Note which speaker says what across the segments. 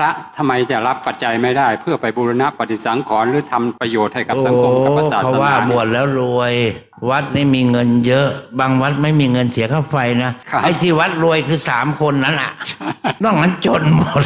Speaker 1: พระทำไมจะรับปัจจัยไม่ได้ เพื่อไปบูรณะปฏิสังขรณ์หรือทำประโยชน์ให้กับสังคมกับพระศาส
Speaker 2: เขา
Speaker 1: นา
Speaker 2: ว่าบ
Speaker 1: เนี่
Speaker 2: วยชแล้วรวย วัดนี่มีเงินเยอะ บางวัดไม่มีเงินเสียค่าไฟนะครับไอ้ที่วัดรวยคือสามคนนั้นอะนอกนั้นจนหมด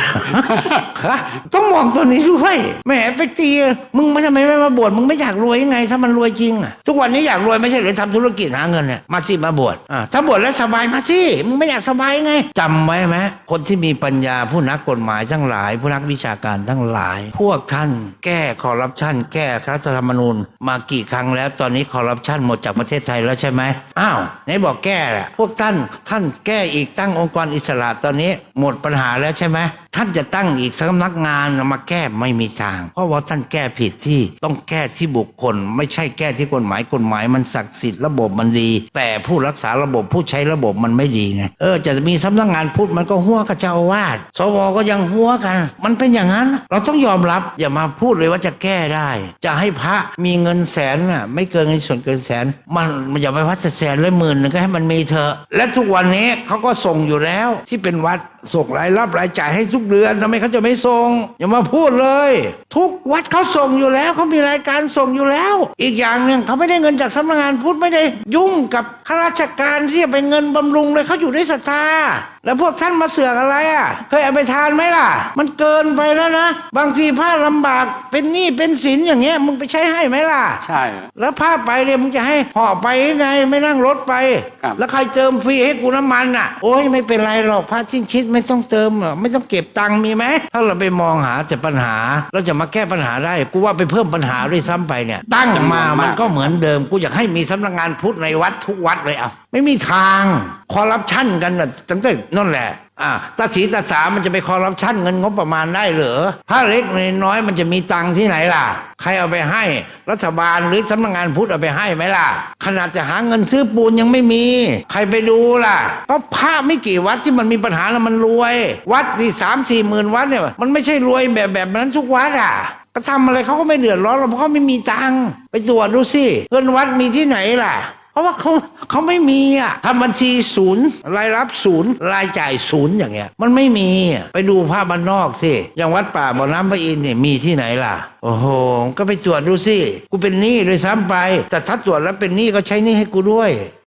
Speaker 2: ฮะต้องมองตัวนี้ด้วยแหมไปตีมึงไม่ทำไมไม่มาบวชมึงไม่อยากรวยยังไง ถ้ามันรวยจริงอะทุกวันนี้อยากรวยไม่ใช่หรือทำธุรกิจหาเงินเนี่ยมาสิมาบวชอะถ้าบวชแล้วสบายมาสิมึงไม่อยากสบายยังไงจำไว้ไหมคนที่มีปัญญาผู้นักกฎหมายทั้งหลาย ผู้นักวิชาการทั้งหลาย พวกท่านแก้คอร์รัปชันแก้รัฐธรรมนูญมากี่ครั้งแล้วตอนนี้คอร์รัปชันหมดจากประเทศไทยแล้วใช่ไหมอ้าวไหนบอกแก้แหละพวกท่านท่านแก้อีกตั้งองค์กรอิสระตอนนี้หมดปัญหาแล้วใช่ไหม ท่านจะตั้งอีกสำนักงานมาแก้ไม่มีทาง เพราะว่าท่านแก้ผิดที่ต้องแก้ที่บุคคล ไม่ใช่แก้ที่กฎหมายกฎหมายมันศักดิ์สิทธิ์ระบบมันดี แต่ผู้รักษาระบบผู้ใช้ระบบมันไม่ดีไงเออจะมีสำนักงานพุทธมันก็หัวกับเจ้าวาสสวก็ยังหัวกัน มันเป็นอย่างนั้น เราต้องยอมรับอย่ามาพูดเลยว่าจะแก้ได้ จะให้พระมีเงินแสนน่ะไม่เกินเงินส่วนเกินแสน มันมันอย่าไปวัดแสนเลยหมื่นหนึงก็ให้มันมีเถอะและทุกวันนี้เขาก็ส่งอยู่แล้วที่เป็นวัดส่งรายรับรายจ่ายให้ทุกเดือนทำไมเขาจะไม่ส่งอย่ามาพูดเลย ทุกวัดเขาส่งอยู่แล้วเขามีรายการส่งอยู่แล้ว อีกอย่างหนึ่งเขาไม่ได้เงินจากสำนักงานพุทธไม่ได้ยุ่งกับข้าราชการที่จะไปเงินบำรุงเลยเขาอยู่ด้วยศรัทธา แล้วพวกท่านมาเสือกอะไรอะ เคยเอาไปทานไหมล่ะ มันเกินไปแล้วนะ บางทีผ้าลำบากเป็นหนี้เป็นสินอย่างเงี้ยมึงไปใช้ให้ไหมล่ะ
Speaker 1: ใช่
Speaker 2: แล้วผ้าไปเนี่ยมึงจะให้ห่อไปยังไงไม่นั่งรถไป
Speaker 1: ครับ
Speaker 2: แล้วใครเติมฟรีให้กูน้ำมันอะ โอ้ยไม่เป็นไรหรอกผ้าชิ้นคิดไม่ต้องเติมหรอกไม่ต้องเก็บตังค์มีไหมถ้าเราไปมองหาแต่ปัญหาเราจะมาแก้ปัญหาได้กูว่าไปเพิ่มปัญหาด้วยซ้ำไปเนี่ย ตั้งมามันก็เหมือนเดิมกูอยากให้มีสำนักงานพุทธในวัดทุกวัดเลยอะไม่มีทางคอร์รัปชันกันน่ะตั้งแต่นั่นแหละอ่าตาสีตาสามันจะไปคอร์รัปชันเงินงบประมาณได้เหรอถ้าเล็กน้อยมันจะมีตังที่ไหนล่ะ ใครเอาไปให้ รัฐบาลหรือสำนักงานพุทธเอาไปให้ไหมล่ะ ขนาดจะหาเงินซื้อปูนยังไม่มี ใครไปดูล่ะ เพราะพระไม่กี่วัดที่มันมีปัญหาแล้วมันรวย วัดที่สามสี่หมื่นวัดเนี่ยมันไม่ใช่รวยแบบแบบนั้นทุกวัดอะก็ทำอะไรเขาก็ไม่เดือดร้อนหรอกเพราะเขาไม่มีตังไปตรวจดูสิเงินวัดมีที่ไหนล่ะ เพราะว่าเขาเขาไม่มีอะทำบัญชีศูนย์รายรับศูนย์รายจ่ายศูนย์อย่างเงี้ย มันไม่มีไปดูภาพบ้านนอกสิอย่างวัดป่าบ่อน้ำพระอินทร์เนี่ยมีที่ไหนล่ะ โอ้โห ก็ไปตรวจดูสิ กูเป็นหนี้เลยซ้ำไปแต่ถ้าตรวจแล้วเป็นหนี้ก็ใช้หนี้ให้กูด้วย